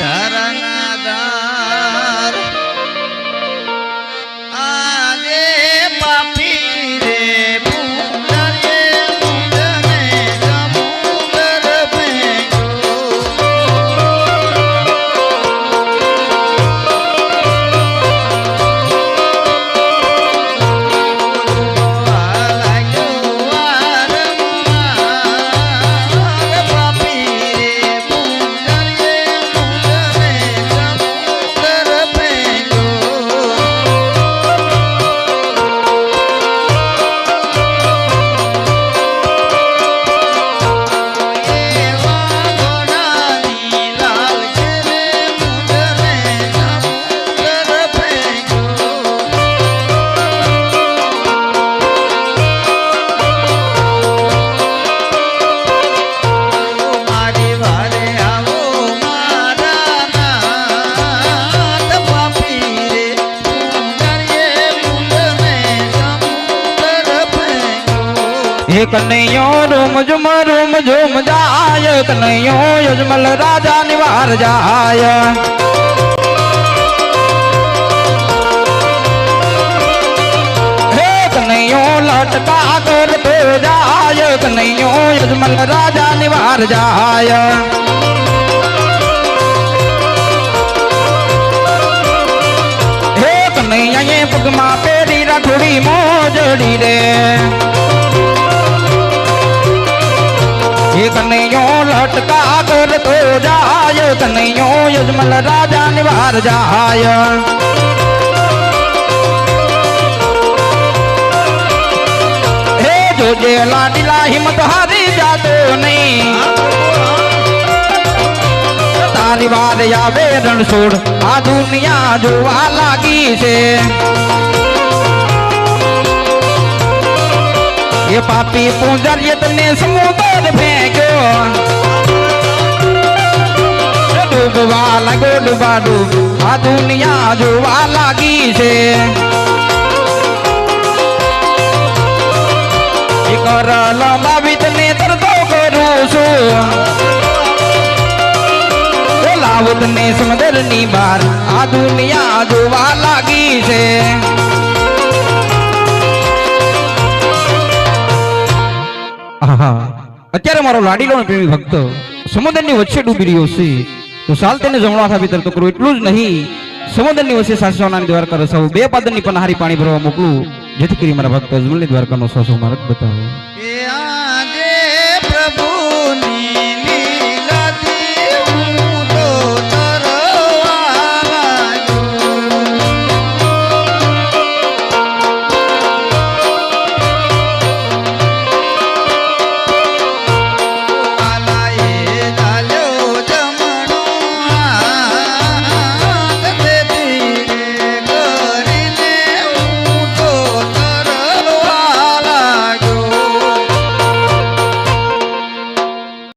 धरा હે કનૈયો રૂમ ઝુમ રૂમ ઝુમ જાય કનૈયો યજમલ રાજા નિવાર જાય હે કનૈયો લટકા કરતો જાય કનૈયો યજમલ રાજા નિવાર જાય હે કનૈયા એ પગમાં પેરી રાખોડી મોજડી રે હે કનૈયો લટકા કરતો જાય, કનૈયો યજમલ રાજા નિવાર જાય. હે જોજે લાડીલા હિંમત હારી જાતો નહીં. તારી વાર આવે રણછોડ આ દુનિયા જોવા લાગી છે. એ પાપી પૂંજર્ય તને સમુદર લાગ્યો આ દુનિયા જોવા લાગી છે. એ કર લંબાવી તરતો કરું છું. એ લાવો તને ની બાર આ દુનિયા જોવા લાગી છે. અત્યારે મારો લાડીલો પ્રેમી ભક્ત સમુદ્રની વચ્ચે ડૂબી રહ્યો છે. સાલ તેને જમણા થા ભીતર તો કરું, એટલું જ નહીં. સમુદ્રની વચ્ચે સાસવાના દ્વારકા રસાવું બે પાદરની પણ હારી પાણી ભરવા મોકલું. જેથી કરી મારા ભક્ત અજમલની દ્વારકાનો સાસુ માર્ગ બતાવે.